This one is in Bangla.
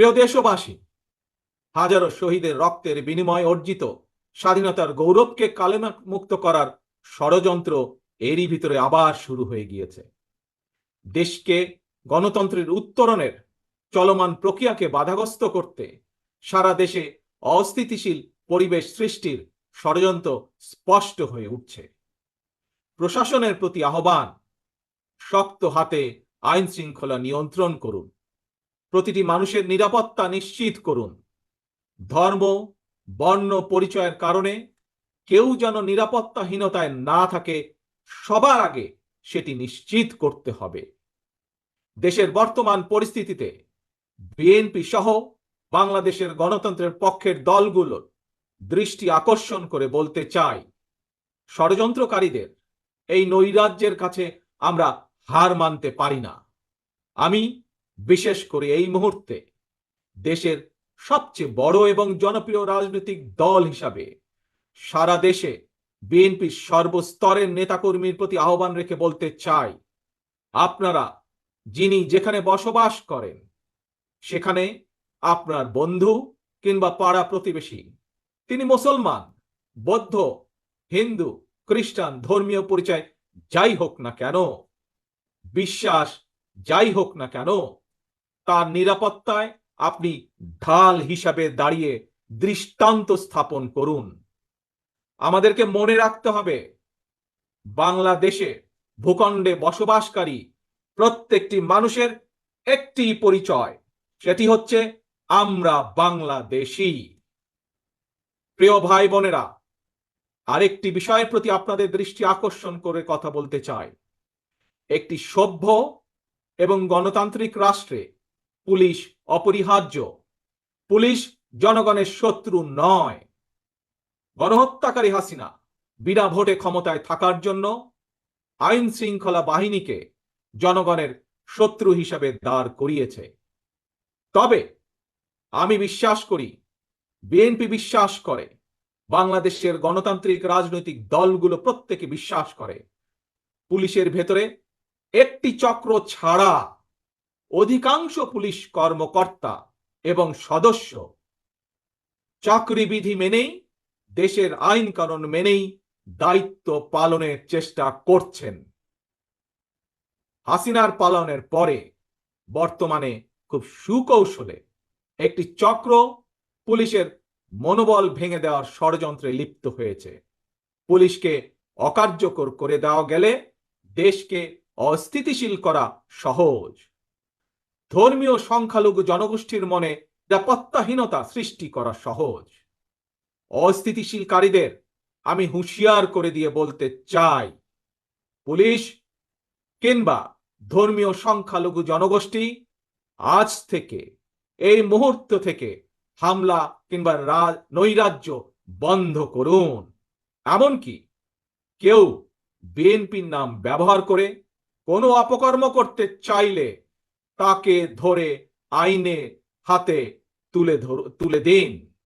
প্রিয় দেশবাসী, হাজারো শহীদের রক্তের বিনিময়ে অর্জিত স্বাধীনতার গৌরবকে কালেমা মুক্ত করার ষড়যন্ত্র এরই ভিতরে আবার শুরু হয়ে গিয়েছে। দেশকে গণতন্ত্রের উত্তরণের চলমান প্রক্রিয়াকে বাধাগ্রস্ত করতে সারা দেশে অস্থিতিশীল পরিবেশ সৃষ্টির ষড়যন্ত্র স্পষ্ট হয়ে উঠছে। প্রশাসনের প্রতি আহ্বান, শক্ত হাতে আইন শৃঙ্খলা নিয়ন্ত্রণ করুন। প্রতিটি মানুষের নিরাপত্তা নিশ্চিত করুন। ধর্ম, বর্ণ, পরিচয়ের কারণে কেউ যেন নিরাপত্তাহীনতায় না থাকে, সবার আগে সেটি নিশ্চিত করতে হবে। দেশের বর্তমান পরিস্থিতিতে বিএনপি সহ বাংলাদেশের গণতন্ত্রের পক্ষের দলগুলোর দৃষ্টি আকর্ষণ করে বলতে চাই, ষড়যন্ত্রকারীদের এই নৈরাজ্যের কাছে আমরা হার মানতে পারি না। আমি বিশেষ করে এই মুহূর্তে দেশের সবচেয়ে বড় এবং জনপ্রিয় রাজনৈতিক দল হিসাবে সারা দেশে বিএনপির সর্বস্তরের নেতাকর্মীর প্রতি আহ্বান রেখে বলতে চাই, আপনারা যিনি যেখানে বসবাস করেন, সেখানে আপনার বন্ধু কিংবা পাড়া প্রতিবেশী, তিনি মুসলমান, বৌদ্ধ, হিন্দু, খ্রিস্টান, ধর্মীয় পরিচয় যাই হোক না কেন, বিশ্বাস যাই হোক না কেন তার নিরাপত্তায় আপনি ঢাল হিসাবে দাঁড়িয়ে দৃষ্টান্ত স্থাপন করুন। আমাদেরকে মনে রাখতে হবে, বাংলাদেশে ভূখণ্ডে বসবাসকারী প্রত্যেকটি মানুষের একটি পরিচয়, সেটি হচ্ছে আমরা বাংলাদেশি। প্রিয় ভাই বোনেরা, আরেকটি বিষয়ের প্রতি আপনাদের দৃষ্টি আকর্ষণ করে কথা বলতে চাই। একটি সভ্য এবং গণতান্ত্রিক রাষ্ট্রে পুলিশ অপরিহার্য। পুলিশ জনগণের শত্রু নয়। গণহত্যাকারী হাসিনা বিনা ভোটে ক্ষমতায় থাকার জন্য আইন শৃঙ্খলা বাহিনীকে জনগণের শত্রু হিসাবে দাঁড় করিয়েছে। তবে আমি বিশ্বাস করি, বিএনপি বিশ্বাস করে, বাংলাদেশের গণতান্ত্রিক রাজনৈতিক দলগুলো প্রত্যেকে বিশ্বাস করে। পুলিশের ভেতরে একটি চক্র ছাড়া অধিকাংশ পুলিশ কর্মকর্তা এবং সদস্য চাকরিবিধি মেনেই, দেশের আইন কানুন মেনেই দায়িত্ব পালনের চেষ্টা করছেন। হাসিনার পালনের পরে বর্তমানে খুব সুকৌশলে একটি চক্র পুলিশের মনোবল ভেঙে দেওয়ার ষড়যন্ত্রে লিপ্ত হয়েছে। পুলিশকে অকার্যকর করে দেওয়া গেলে দেশকে অস্থিতিশীল করা সহজ। ধর্মীয় সংখ্যালঘু জনগোষ্ঠীর মনে নিরাপত্তাহীনতা সৃষ্টি করা সহজ। অস্থিতিশীলকারীদের আমি হুঁশিয়ার করে দিয়ে বলতে চাই, পুলিশ কিংবা ধর্মীয় সংখ্যালঘু জনগোষ্ঠী আজ থেকে, এই মুহূর্ত থেকে হামলা কিংবা নৈরাজ্য বন্ধ করুন। এমনকি কেউ বিএনপির নাম ব্যবহার করে কোনো অপকর্ম করতে চাইলে তাকে ধরে আইনে হাতে তুলে তুলে দিন।